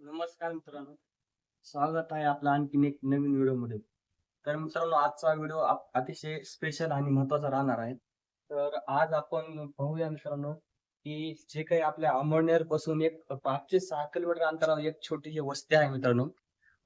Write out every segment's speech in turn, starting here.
नमस्कार मित्रांनो. स्वागत आहे आपला आणखीन एक नवीन व्हिडिओमध्ये तर मित्रांनो आजचा व्हिडिओ अतिशय स्पेशल आणि महत्त्वाचा राहणार आहे. तर आज आपण पाहूया मित्रांनो की जे काही आपल्या अमळनेरपासून एक पाचशे सहा किलोमीटर अंतरावर एक छोटीशी वस्ती आहे मित्रांनो.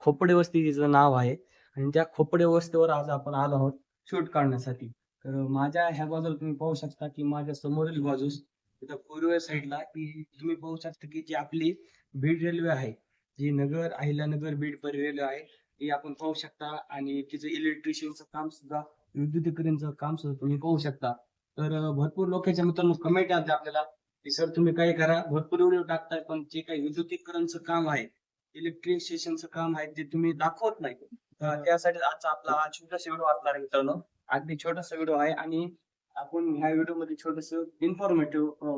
खोपडे वस्ती तिचं नाव आहे. आणि त्या खोपडे वस्तीवर आज आपण आलो आहोत शूट काढण्यासाठी तर माझ्या ह्या बाजूला तुम्ही पाहू शकता की माझ्या समोरील बाजूस तिथं पूर्व साईडला की तुम्ही पाहू शकता की जी आपली बीड रेल्वे आहे जी नगर अहिल्यानगर बीड पर रेल्वे आहे ती आपण पाहू शकता. आणि तिचं इलेक्ट्रिशियनचं काम सुद्धा विद्युतीकरणचं काम सुद्धा तुम्ही पाहू शकता. तर भरपूर लोकांच्या मित्रांनो कमेंट आले आपल्याला की सर तुम्ही काय करा. भरपूर व्हिडिओ टाकताय पण जे काही विद्युतीकरणचं काम आहे इलेक्ट्रिशियनचं काम आहे ते तुम्ही दाखवत नाही. त्यासाठी आजचा आपला छोटासा व्हिडिओ असणार आहे मित्रांनो. अगदी छोटासा व्हिडिओ आहे आणि आपण ह्या व्हिडिओमध्ये छोटस इन्फॉर्मेटिव्ह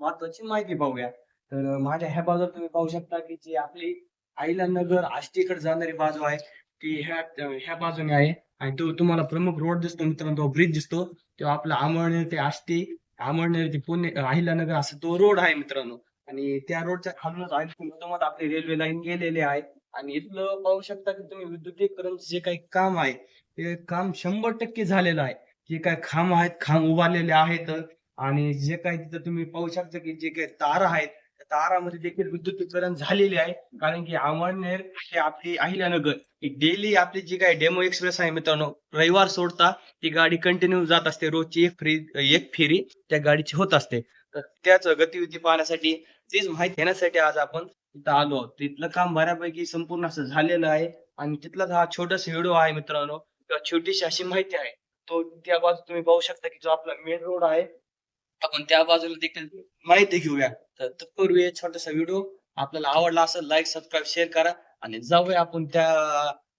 महत्वाची माहिती पाहूया. तर माझ्या ह्या बाजूला तुम्ही पाहू शकता की जी आपली आईला नगर आष्टीकडे जाणारी बाजू आहे ती ह्या ह्या बाजूने आहे. आणि तो तुम्हाला प्रमुख रोड दिसतो मित्रांनो तो ब्रिज दिसतो. तो आपला अमळनेर ते आष्टी अमळनेर ते पुणे अहिल्यानगर असं तो रोड आहे मित्रांनो. आणि त्या रोडच्या खालूनच आहे आपली रेल्वे लाईन गेलेली आहे. आणि इथलं पाहू शकता की तुम्ही विद्युतीकरण जे काही काम आहे ते काम शंभर टक्के झालेलं आहे. जे काय खांब आहेत खांब उभारलेले आहेत आणि जे काही तिथं तुम्ही पाहू शकता की जे काही तार आहेत त्या तारामध्ये देखील विद्युतीकरण झालेले आहे. कारण की अमळनेर हे आपली अहिल्यानगर डेली आपली जी काही डेमो एक्सप्रेस आहे मित्रांनो रविवार सोडता ती गाडी कंटिन्यू जात असते. रोजची एक फ्री एक फेरी त्या गाडीची होत असते. तर त्याच गतिविधी पाहण्यासाठी तीच माहिती घेण्यासाठी आज आपण तिथं आलो तिथलं काम बऱ्यापैकी संपूर्ण असं झालेलं आहे आणि तिथलाच हा छोटासा व्हिडिओ आहे मित्रांनो किंवा छोटीशी अशी माहिती आहे. तो त्या बाजू तुम्ही पाहू शकता की जो आपला मेन रोड आहे आपण त्या बाजूला देखील माहिती घेऊया. तर तत्पूर्वी एक छोटासा व्हिडिओ आपल्याला आवडला असेल लाईक सबस्क्राईब शेअर करा. आणि जाऊया आपण त्या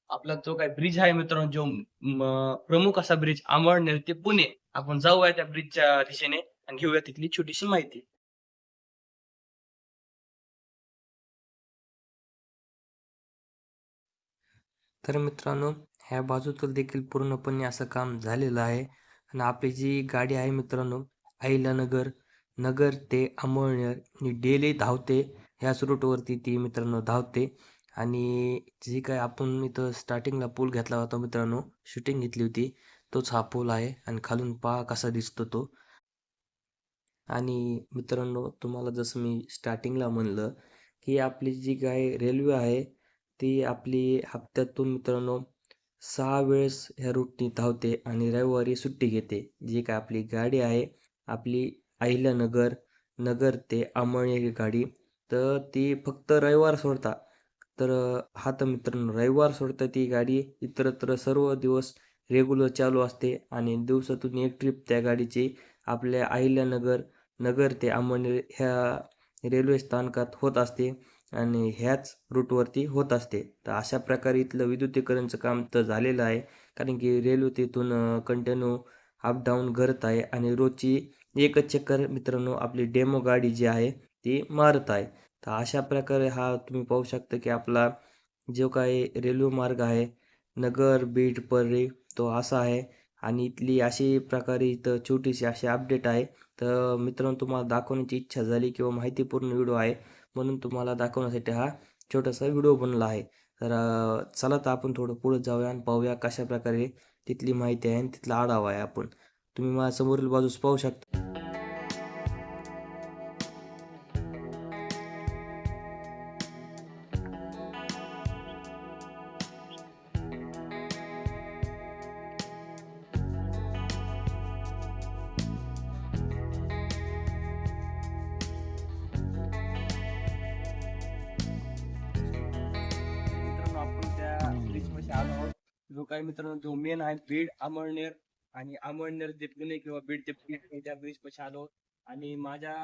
आपला जो काही ब्रिज आहे मित्रांनो जो प्रमुख असा ब्रिज अमळनेर ते पुणे. आपण जाऊया त्या ब्रिजच्या दिशेने आणि घेऊया तिथली छोटीशी माहिती. तर मित्रांनो ह्या बाजूचं देखील पूर्णपणे असं काम झालेलं आहे. आणि आपली जी गाडी आहे मित्रांनो अहिल्यानगर नगर ते अमळनेर ही डेली धावते. ह्याच रूटवरती ती मित्रांनो धावते. आणि जी काय आपण इथं स्टार्टिंगला पूल घेतला होता मित्रांनो शूटिंग घेतली होती तोच हा पूल आहे. आणि खालून पहा कसा दिसतो तो. आणि मित्रांनो तुम्हाला जसं मी स्टार्टिंगला म्हणलं की आपली जी काय रेल्वे आहे ती आपली हप्त्यातून मित्रांनो सहा वेळेस ह्या रूटनी धावते आणि रविवारी सुट्टी घेते. जी काय आपली गाडी आहे आपली अहिल्यानगर नगर ते अमळनेर गाडी तर ती फक्त रविवार सोडता. तर हा तर मित्रांनो रविवार सोडता ती गाडी. इतरत्र सर्व दिवस रेग्युलर चालू असते आणि दिवसातून एक ट्रिप त्या गाडीची आपल्या अहिल्यानगर नगर ते अमळनेर ह्या रेल्वे स्थानकात होत असते. आणि ह्याच रूटवरती होत असते. तर अशा प्रकारे इथलं विद्युतीकरणचं काम तर झालेलं आहे. कारण की रेल्वे तिथून कंटिन्यू अप डाऊन करत आहे आणि रोजची एकच चक्कर मित्रांनो आपली डेमो गाडी जी आहे ती मारत आहे. तर अशा प्रकारे हा तुम्ही पाहू शकता की आपला जो काही रेल्वे मार्ग आहे नगर बीड पर्री तो असा आहे. आणि इथली अशी प्रकारे इथं छोटीशी अशी अपडेट आहे. तर मित्रांनो तुम्हाला दाखवण्याची इच्छा झाली किंवा माहितीपूर्ण व्हिडिओ आहे म्हणून तुम्हाला दाखवण्यासाठी हा छोटासा व्हिडिओ बनला आहे. तर चला तर आपण थोडं पुढे जाऊया आणि पाहूया कशा प्रकारे तिथली माहिती आहे आणि तिथला आढावा आहे आपण. तुम्ही माझ्या समोरील बाजूस पाहू शकता. जो काही मित्रांनो जो मेन आहे बीड अमळनेर आणि अमळनेर ते किंवा बीड ते त्या ब्रिज पशी आलो. आणि माझ्या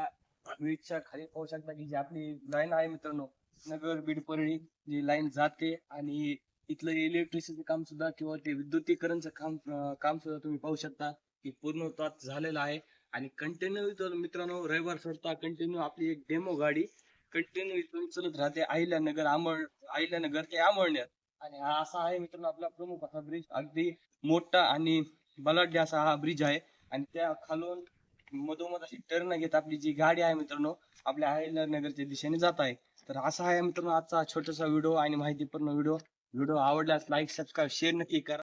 ब्रिजच्या खाली पाहू शकता की जी आपली लाईन आहे मित्रांनो नगर बीड परळी जी लाईन जाते आणि इथलं इलेक्ट्रिसिटी काम सुद्धा किंवा ते विद्युतीकरणचं काम काम सुद्धा तुम्ही पाहू शकता की पूर्णत्वात झालेलं आहे. आणि कंटिन्यू इथं मित्रांनो रविवार सोडता कंटिन्यू आपली एक डेमो गाडी कंटिन्यू इथून चलत राहते आहिल्यानगर आमळ आहिल्यानगर ते आमळण्यात आणि हा असा आहे मित्रांनो आपला प्रमुख असा ब्रिज अगदी मोठा आणि बलाढ्य असा हा ब्रिज आहे. आणि त्या खालून मधोमध अशी टर्न घेत आपली जी गाडी आहे मित्रांनो आपल्या अहिल्यानगरच्या दिशेने जात आहे. तर असा आहे मित्रांनो आजचा छोटासा व्हिडिओ आणि माहितीपूर्ण व्हिडिओ व्हिडिओ आवडल्यास लाईक सबस्क्राईब शेअर नक्की करा.